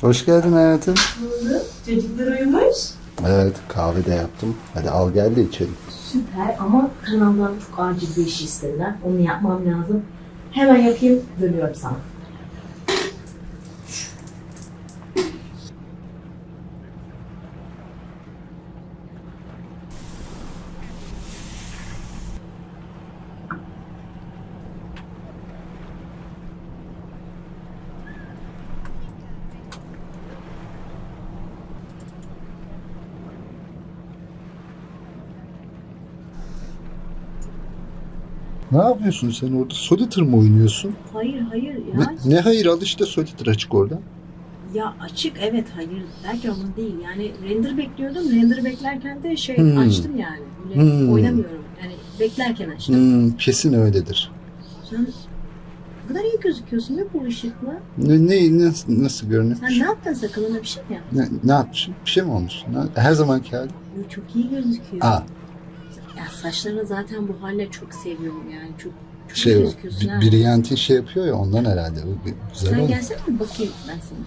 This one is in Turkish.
Hoş geldin hayatım. Çocuklar uyumuş. Evet kahve de yaptım. Hadi al gel de içelim. Süper ama kanaldan çok acil bir iş istediler. Onu yapmam lazım. Hemen yapayım, dönüyorum sana. Ne yapıyorsun sen orada? Solitaire mı oynuyorsun? Hayır hayır ya. Ne, ne hayır al işte Solitaire açık orada. Ya açık evet hayır derken onu değil. Yani render bekliyordum. Render beklerken de şey Hmm. açtım yani. Böyle Hmm. oynamıyorum. Yani beklerken açtım. Hmm, kesin öyledir. Sen o kadar iyi gözüküyorsun ya bu ışıkla. Ne, ne nasıl, nasıl görünüyor? Sen ne yaptın sakalına bir şey mi yaptın? Ne, ne yapmışım? Bir şey mi olmuş? Ne- her zamanki hali. Çok iyi gözüküyor. Aa, Ya saçlarını zaten bu halle çok seviyorum yani. Çok, çok şey gözüküyorsun ha. Brilliant'in şey yapıyor ya ondan herhalde. O güzel Sen oldu. gelsene bir bakayım ben sana.